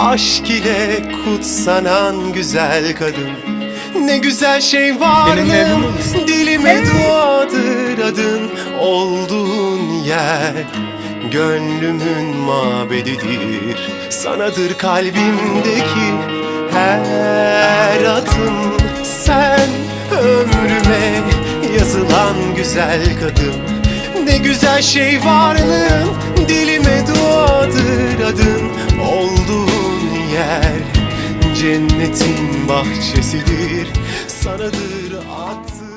Aşk ile kutsanan güzel kadın. Ne güzel şey varlığım? Dilime duadır adın. Olduğun yer Gönlümün mabedidir. Sanadır kalbimdeki her adım Sen ömrüme yazılan güzel kadın. Ne güzel şey varlığın cennetin bahçesidir. Sanadır attı